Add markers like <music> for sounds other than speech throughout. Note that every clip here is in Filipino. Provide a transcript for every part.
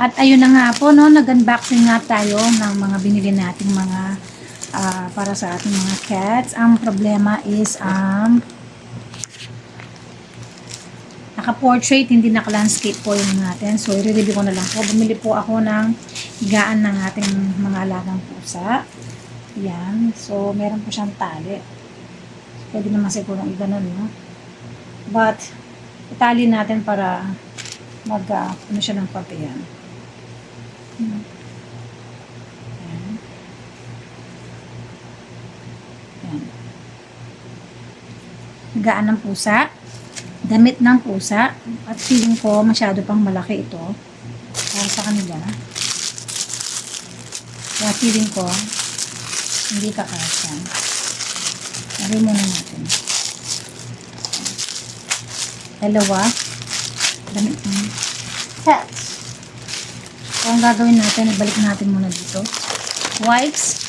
At ayun na nga po, no, nag-unboxing nga tayo ng mga binili nating mga ah, para sa ating mga cats. Ang problema is um, naka-portrait, hindi naka-landscape po yung natin. So, i-review ko na lang po. Bumili po ako ng higaan ng ating mga alagang pusa. Yan. So, meron po siyang tali. Pwede naman siguro ng ganun, no? But, itali natin para mag, uh, ano siya ng papel yan. Hmm. Ng pusa. Damit ng pusa. At feeling ko masyado pang malaki ito. Para sa kanila. Kaya feeling ko hindi kakasya. Lagay muna natin. Dalawa. Damit pets. So, ang gagawin natin, ibalik natin muna dito. Wipes.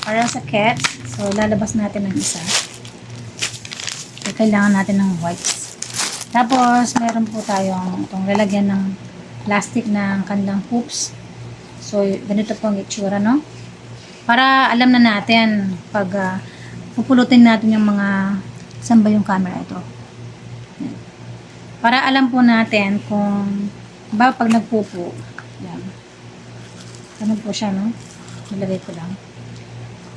Para sa cat. So, lalabas natin ng isa. So, kailangan natin ng wipes. Tapos, meron po tayong itong lalagyan ng plastic ng kanilang poops. So, ganito po ang itsura, no? Para alam na natin pag ah, pupulutin natin yung mga saan ba yung camera ito. Para alam po natin kung ba pag nagpupo, yan. Ano po siya, no? Nilagay ko lang.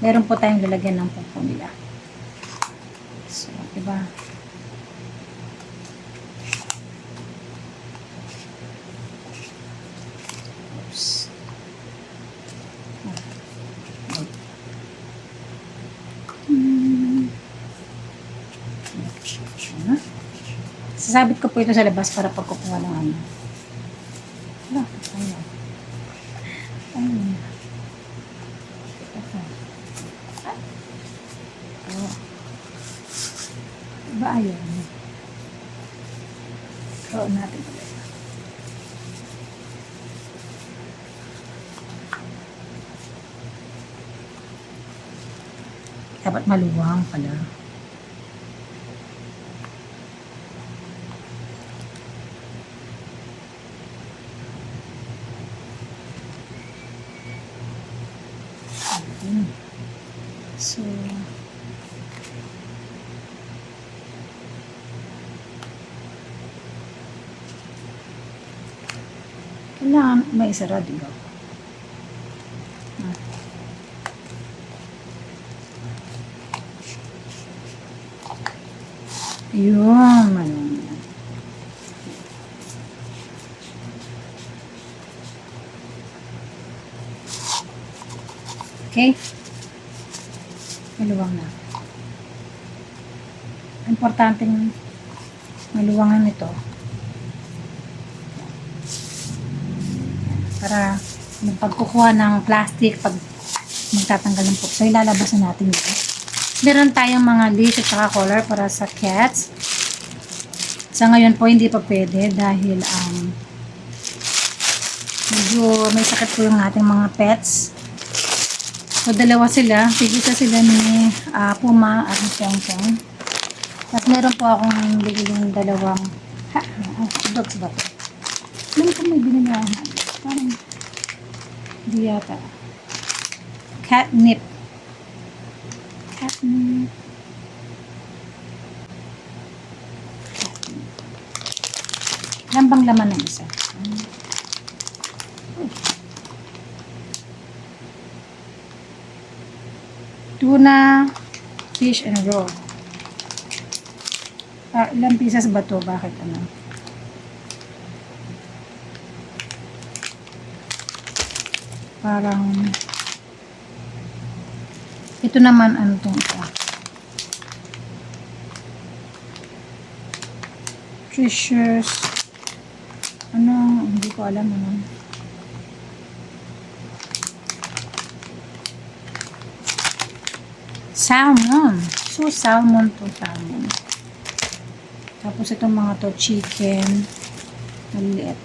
Meron po tayong lalagyan ng pupo nila. So, diba? Oops. Hmm. Ano? Sasabit ko po ito sa labas para pagkukuha ng ano. Pala. Ayun. So, kailangan may isara, di ba? Okay? Maluwang na. Importanteng maluwangan nito. Para yung pagkukuha ng plastic, pag magtatanggal ng poop. So, ilalabas na natin ito. Meron tayong mga leash at saka collar para sa cats. Sa ngayon po, hindi pa pwede dahil um, medyo may sakit po yung ating mga pets. So, dalawa sila. Tigisa sila ni ah, Puma at ni Pongpong. Tapos meron po akong bigiling dalawang ha, ah, dogs ba to? Alam may binili. Parang hindi yata. Catnip. Catnip. Yan bang laman ng isa? Tuna, fish, and raw. Ah, ilang pieces ba to? Bakit ano? Parang ito naman ano tong ito? Treasures ano, hindi ko alam ano. Salmon. So, salmon to salmon. Tapos itong mga to, chicken. Maliit.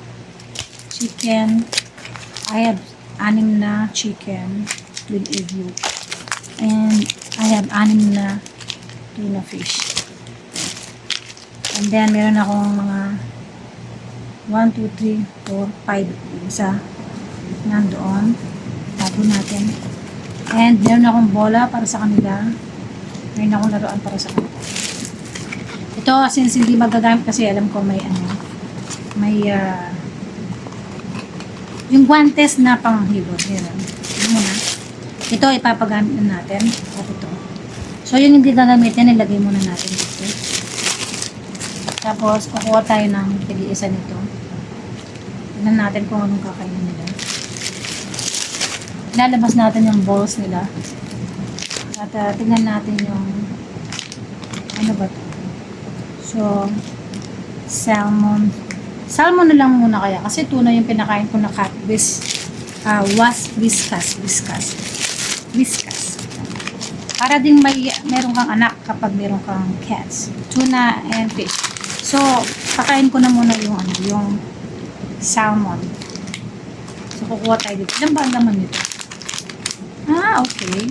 Chicken. I have anim na chicken with egg. And I have anim na tuna fish. And then, meron akong mga 1, 2, 3, 4, 5 Isa. Nandoon. Tago natin. And meron akong bola para sa kanila. Meron akong laruan para sa kanila. Ito, since hindi magagamit kasi alam ko may ano, may ah, yung guantes na panghilod. Yan. Yan muna. Ito, ipapagamit na natin. At ito. So, yung hindi gagamitin, ilagay muna natin dito. Tapos, kukuha tayo ng tig-isa nito. Tignan natin kung anong kakainin nila. Lalabas natin yung balls nila. At uh, tignan natin yung ano ba to? So, salmon. Salmon na lang muna kaya. Kasi tuna yung pinakain ko na cat. Bis, uh, was, whiskas, whiskas. Whiskas. Para ding may, meron kang anak kapag meron kang cats. Tuna and fish. So, pakain ko na muna yung ano, yung salmon. So, kukuha tayo dito. Ilan ba ang laman nito? Ah, okay.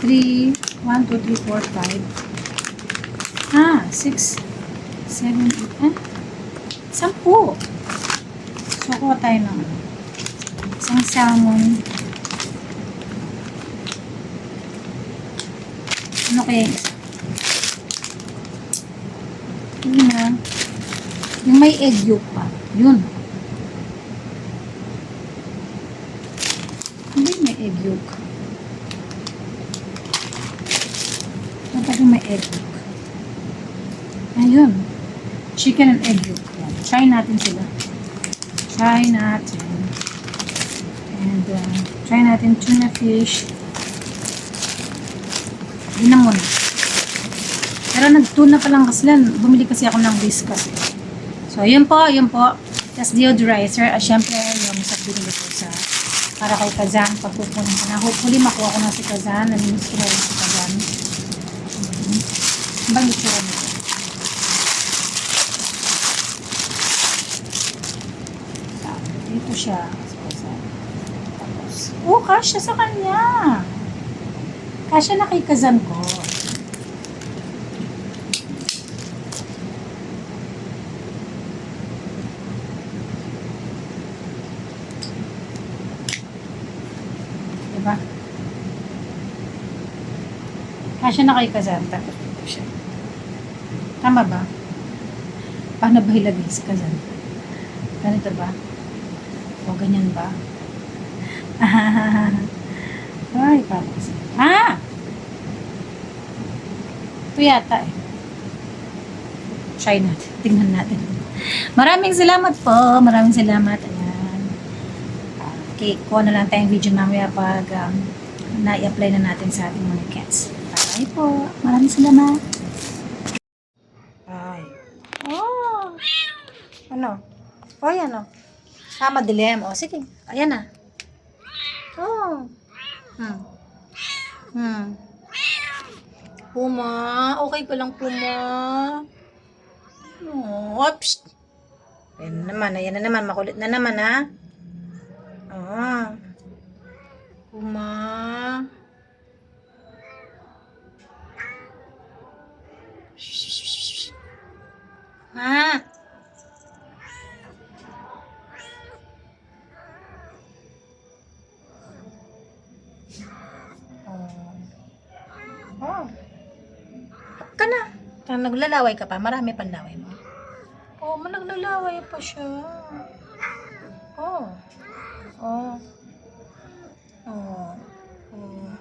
3, 1, 2, 3, 4, 5. Ah, 6, 7, 8, ah, 10. So, kuha tayo ng ano, isang salmon. Ano kaya yung isa? Yun na. Yung may egg yolk pa. Yun. Hindi may egg. Dapat yung may egg yolk. Ayun. Chicken and egg yolk. Yan. Try natin sila. Try natin. And uh, try natin tuna fish. Yun na muna. Pero nagtuna pa lang kasi lang. Bumili kasi ako ng whiskas. Eh. So, yun po, yun po. Tapos deodorizer. At syempre, yung sa binili ko sa para kay Kazan. Pagpupunin ko na. Hopefully, makuha ko na si Kazan. Namimiss ko na si Kazan. Mm-hmm. Bang itsura nito? Dito siya. Tapos, oh, kasya sa kanya. Kasya na kay Kazan ko. Diba? Kasya na kay Kazan. Siya. Tama ba? Paano ba ilagay si Kazan? Ganito ba? O ganyan ba? <laughs> Ay, parang kasi. Ah! Ito yata eh. Try natin. Tingnan natin. Maraming salamat po. Maraming salamat. Ayan. Okay, kuha na lang tayong video mamaya pag um, na-apply na natin sa ating mga cats. Bye po. Maraming salamat. Ay. Oh! Ano? Oh, yan o. Ah, madilim. O, sige. Ayan na. Oh. Hmm. Hmm. Puma. Okay ka lang, Puma. Oh, oops. Ayan na naman. Ayan na naman. Makulit na naman, ha? Ah. Puma. Ha? Oh. Oh. Ka na. Kaya naglalaway ka pa, marami pang laway mo. Oh, man naglalaway pa siya. Oh. Oh. Oh. Oh.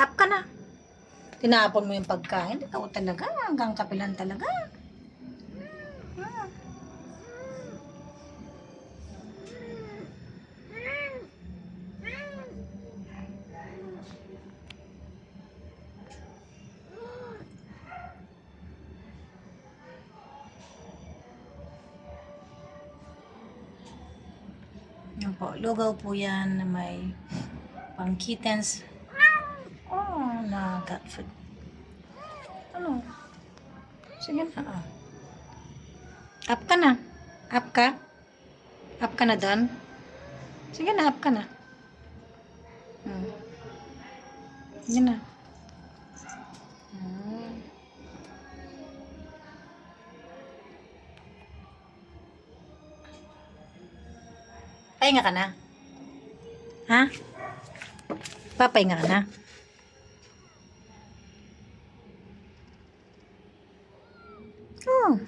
Up ka na. Tinapon mo yung pagkain. Ikaw talaga. Hanggang kapilan talaga. Yan po, lugaw po yan na may pang kittens. Na cat food. Ano? Sige na. Ah. Up ka na. Up ka? Up ka na doon? Sige na, up ka na. Hmm. Sige na. Hmm. Pahinga ka na? Ha? Papahinga ka na? Oh.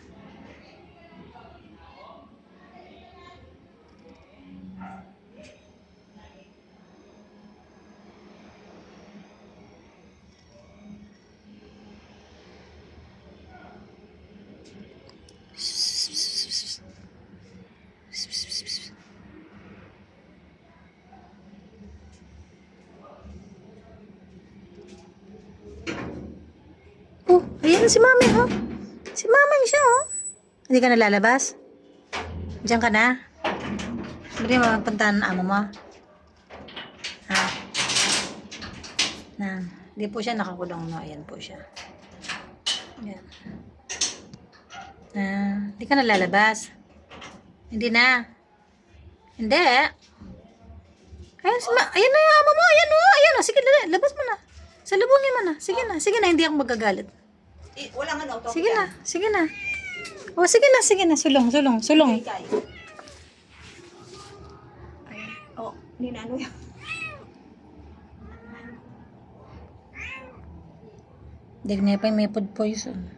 Oh, ayan si Mami, oh. Hindi ka nalalabas? Diyan ka na? Hindi mo magpuntahan ng amo mo? Ha? Na, hindi po siya nakakulong, no? Ayan po siya. Ayan. Ah, hindi ka nalalabas? Hindi na. Hindi. Ayan, si Ma- ayan na yung amo mo. Ayan, oh. Ayan, oh. Sige. Labas mo na. Salubungin mo na. Sige na. Sige na, hindi ako magagalit. Eh, wala nga auto. Sige na, sige na. O, sige na, sige na. Sulong, sulong, sulong. Oh, hindi na ano yan. Digna pa may food poison.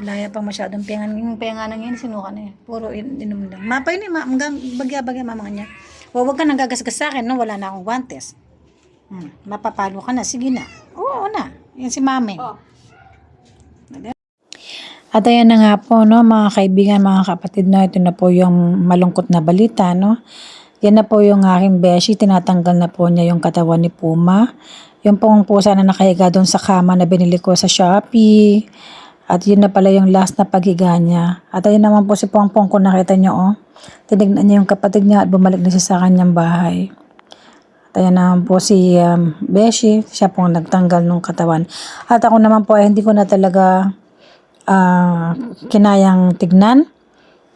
Alaya pa masyadong pengan. Yung penganan ngayon, sinuka na eh. Puro in, inom lang. Mapay ni, ma, hanggang bagya-bagya mama niya. Huwag ka nang gagasgas sa akin, no? Wala na akong guantes. Hmm, mapapalo ka na. Sige na. Oo na. Yan si mami. Oh. At ayan na nga po, no, mga kaibigan, mga kapatid, no, ito na po yung malungkot na balita, no. Yan na po yung aking beshi, tinatanggal na po niya yung katawan ni Puma. Yung pong pusa na nakahiga doon sa kama na binili ko sa Shopee. At yun na pala yung last na paghiga niya. At ayun naman po si Pongpong kung nakita niyo, oh. Tinignan niya yung kapatid niya at bumalik na siya sa kanyang bahay. At ayan naman po si um, Beshi, siya pong nagtanggal ng katawan. At ako naman po ay hindi ko na talaga ah, kinayang tignan.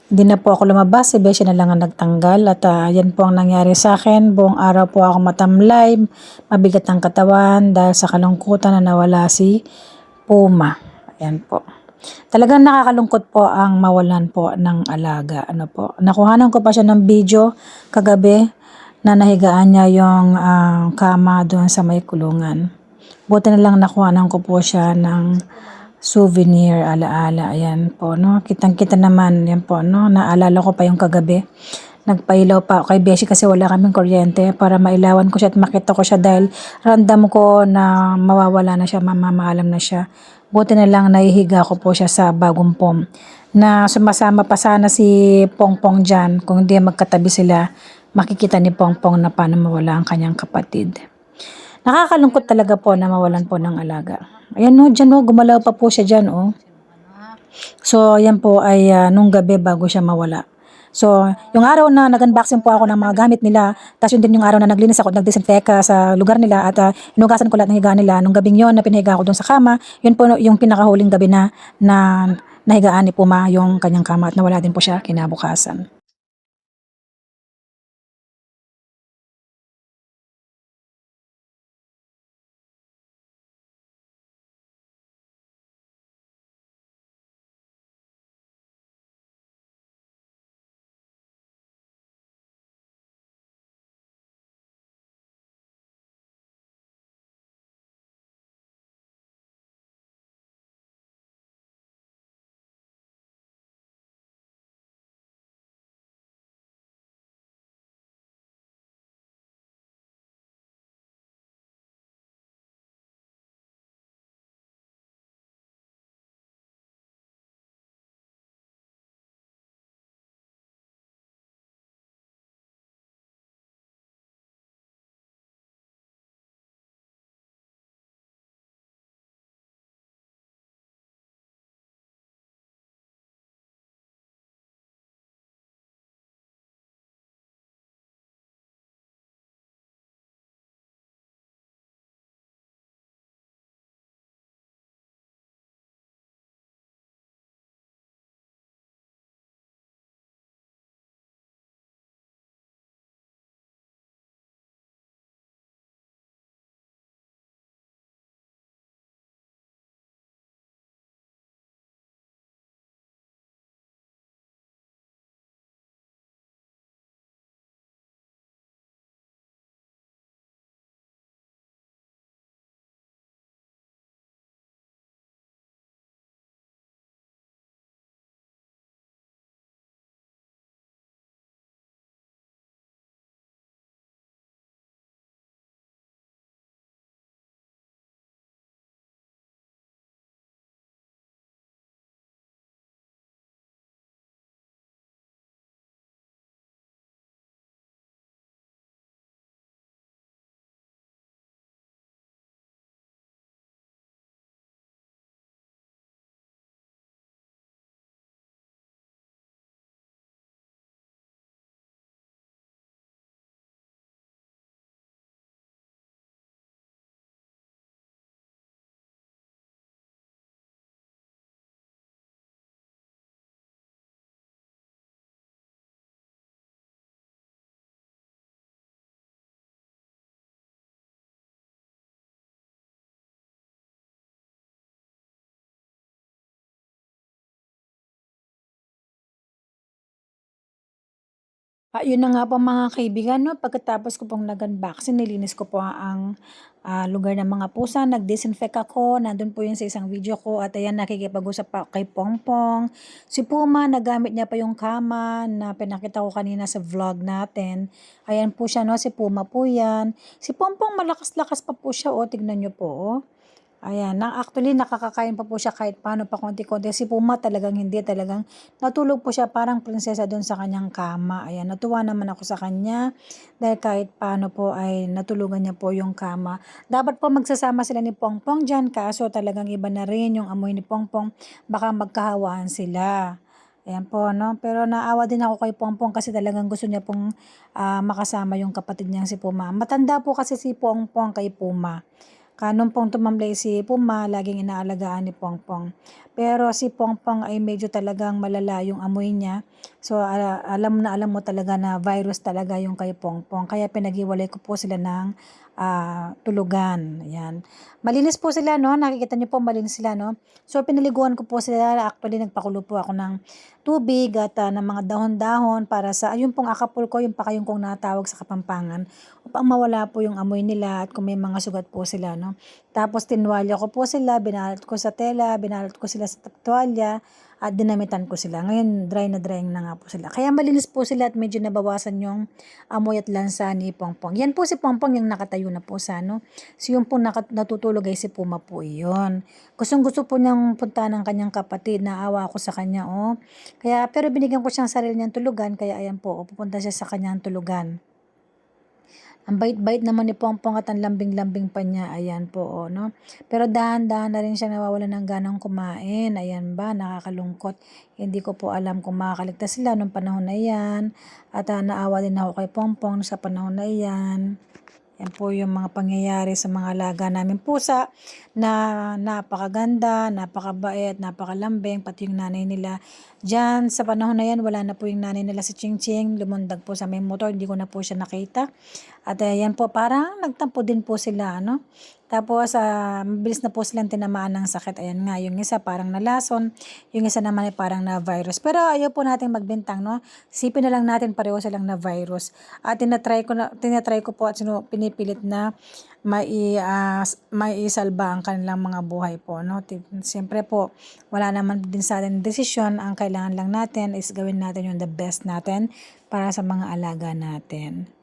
Hindi na po ako lumabas, si Beshi na lang ang nagtanggal at ah, yan po ang nangyari sa akin. Buong araw po ako matamlay, mabigat ang katawan dahil sa kalungkutan na nawala si Puma. Ayan po. Talagang nakakalungkot po ang mawalan po ng alaga. Ano po. Nakuhanan ko pa siya ng video kagabi na nahigaan niya yung ah, kama doon sa may kulungan. Buti na lang nakuhanan ko po siya ng souvenir, alaala, ayan po, no. Kitang-kita naman, yan po, no. Naalala ko pa yung kagabi. Nagpailaw pa ako kay Beshi kasi wala kaming kuryente para mailawan ko siya at makita ko siya dahil random ko na mawawala na siya, mamamaalam na siya. Buti na lang nahihiga ko po siya sa bagong pom na sumasama pa sana si Pongpong dyan. Kung hindi magkatabi sila, makikita ni Pongpong na paano mawala ang kanyang kapatid. Nakakalungkot talaga po na mawalan po ng alaga. Ayan no, dyan no, gumalaw pa po siya dyan oh. So, ayan po ay ah, nung gabi bago siya mawala. So, yung araw na nag-unboxing po ako ng mga gamit nila, tapos yun din yung araw na naglinis ako, nag-disinfect ah, sa lugar nila at uh, inugasan ko lahat ng higa nila. Nung gabing yon na pinahiga ko doon sa kama, yun po yung pinakahuling gabi na, na nahigaan ni Puma yung kanyang kama at nawala din po siya kinabukasan. Ayun na nga po mga kaibigan, no? pagkatapos ko pong nag-unboxing, nilinis ko po ang ah, lugar ng mga pusa, nag-disinfect ako, nandun po yun sa isang video ko, at ayan nakikipag-usap pa kay Pongpong. Si Puma, nagamit niya pa yung kama na pinakita ko kanina sa vlog natin. Ayan po siya, no? si Puma po yan. Si Pongpong, malakas-lakas pa po siya, o, tignan nyo po, oh. Ayan, na actually nakakakain pa po siya kahit paano pa konti-konti. Si Puma talagang hindi, talagang natulog po siya parang prinsesa doon sa kanyang kama. Ayan, natuwa naman ako sa kanya dahil kahit paano po ay natulugan niya po yung kama. Dapat po magsasama sila ni Pongpong dyan kaso talagang iba na rin yung amoy ni Pongpong. Baka magkahawaan sila. Ayan po, no? Pero naawa din ako kay Pongpong kasi talagang gusto niya pong ah, makasama yung kapatid niyang si Puma. Matanda po kasi si Pongpong kay Puma. Kanong pong tumamlay si Puma, laging inaalagaan ni Pongpong. Pero si Pongpong ay medyo talagang malala yung amoy niya. So ala- alam na alam mo talaga na virus talaga yung kay Pongpong. Kaya pinag-iwalay ko po sila ng ah, tulugan. Ayan. Malinis po sila, no? Nakikita niyo po, malinis sila, no? So, pinaliguan ko po sila. Actually, nagpakulo po ako ng tubig at ah, ng mga dahon-dahon para sa, ayun pong akapul ko, yung pakayong kong natawag sa Kapampangan, upang mawala po yung amoy nila at kung may mga sugat po sila, no? Tapos, tinwalya ko po sila, binalot ko sa tela, binalot ko sila sa tuwalya, at dinamitan ko sila. Ngayon, dry na dry na nga po sila. Kaya malinis po sila at medyo nabawasan yung amoy at lansa ni Pongpong. Yan po si Pongpong yung nakatayo na po sa ano. So yung po naka, natutulog ay si Puma po iyon. Gustong gusto po niyang punta ng kanyang kapatid. Naawa ako sa kanya oh. Kaya pero binigyan ko siyang sarili niyang tulugan. Kaya ayan po, oh, pupunta siya sa kanyang tulugan. Ang bait-bait naman ni Pongpong at ang lambing-lambing pa niya. Ayan po, oh, no? Pero dahan-dahan na rin siya nawawala ng ganang kumain. Ayan ba, nakakalungkot. Hindi ko po alam kung makakaligtas sila nung panahon na yan. At ah, naawa din ako kay Pongpong sa panahon na yan. Yan po yung mga pangyayari sa mga alaga namin pusa na napakaganda, napakabait, napakalambing, pati yung nanay nila. Diyan sa panahon na yan, wala na po yung nanay nila si Ching Ching. Lumundag po sa may motor, hindi ko na po siya nakita. At uh, yan po, parang nagtampo din po sila, ano? Tapos, ah, mabilis na po silang tinamaan ng sakit. Ayan nga, yung isa parang nalason, yung isa naman ay parang na virus. Pero ayaw po natin magbintang, no? Sipin na lang natin pareho silang na virus. At tinatry ko, na, tinatry ko po at sino, pinipilit na mai, ah, maisalba ang kanilang mga buhay po, no? Siyempre po, wala naman din sa atin desisyon. Ang kailangan lang natin is gawin natin yung the best natin para sa mga alaga natin.